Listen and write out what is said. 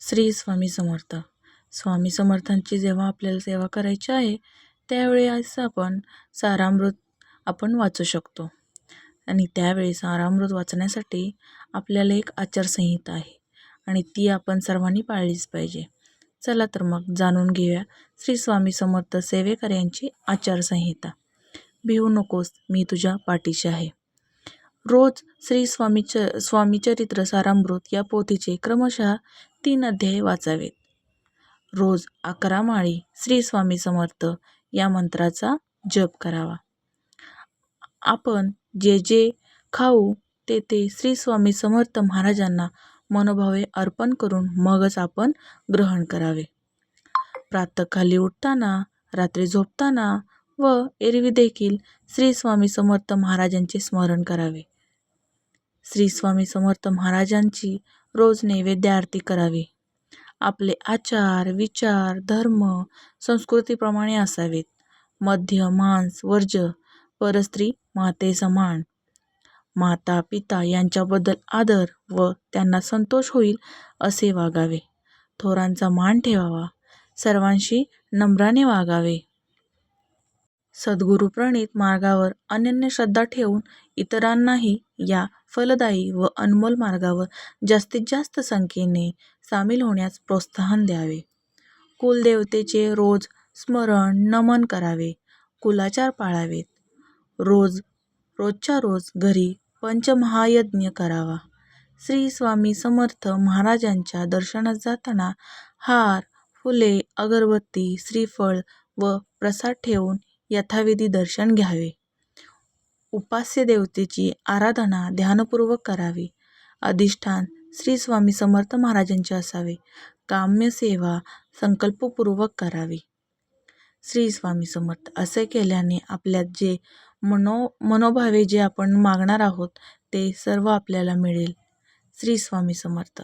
श्री स्वामी समर्थ. स्वामी समर्थांची जेव्हा आपल्याला सेवा करायची आहे त्यावेळी असं आपण सारामृत आपण वाचू शकतो. आणि त्यावेळी सारामृत वाचण्यासाठी आपल्याला एक आचारसंहिता आहे आणि ती आपण सर्वांनी पाळलीच पाहिजे. चला तर मग जाणून घेऊया श्री स्वामी समर्थ सेवेकर यांची आचारसंहिता. भिवू नकोस मी तुझ्या पाठीशी आहे. रोज श्री स्वामीच स्वामीचरित्र सारामृत या पोथीचे क्रमशः तीन अध्याय वाचावेत. रोज अकरा माळी श्री स्वामी समर्थ या मंत्राचा जप करावा. आपण जे जे खाऊ ते ते श्री स्वामी समर्थ महाराजांना मनोभावे अर्पण करून मगच आपण ग्रहण करावे. प्रातःकाली उठताना रात्री झोपताना व एरवी देखील श्री स्वामी समर्थ महाराजांचे स्मरण करावे. श्री स्वामी समर्थ महाराजांची रोज नैवेद्य आरती करावी. आपले आचार विचार धर्म संस्कृतीप्रमाणे असावेत. मध्य मांस वर्ज परस्त्री माते समान. माता पिता यांच्याबद्दल आदर व त्यांना संतोष होईल असे वागावे. थोरांचा मान ठेवावा. सर्वांशी नम्राने वागावे. सद्गुरू प्रणीत मार्गावर अनन्य श्रद्धा ठेवून इतरांनाही या फलदायी व अनमोल मार्गावर जास्तीत जास्त संख्येने सामील होण्यास प्रोत्साहन द्यावे. कुलदेवतेचे रोज स्मरण नमन करावे. कुलाचार पाळावेत. रोज रोजच्या रोज घरी पंचमहायज्ञ करावा. श्री स्वामी समर्थ महाराजांच्या दर्शनात जाताना हार फुले अगरबत्ती श्रीफळ व प्रसाद ठेवून यथाविधी दर्शन घ्यावे. उपास्य देवतेची आराधना ध्यानपूर्वक करावी. अधिष्ठान श्री स्वामी समर्थ महाराजांचे असावे. काम्य सेवा संकल्पपूर्वक करावी. श्री स्वामी समर्थ असे केल्याने आपल्यात जे मनो मनोभावे जे आपण मागणार आहोत ते सर्व आपल्याला मिळेल. श्री स्वामी समर्थ.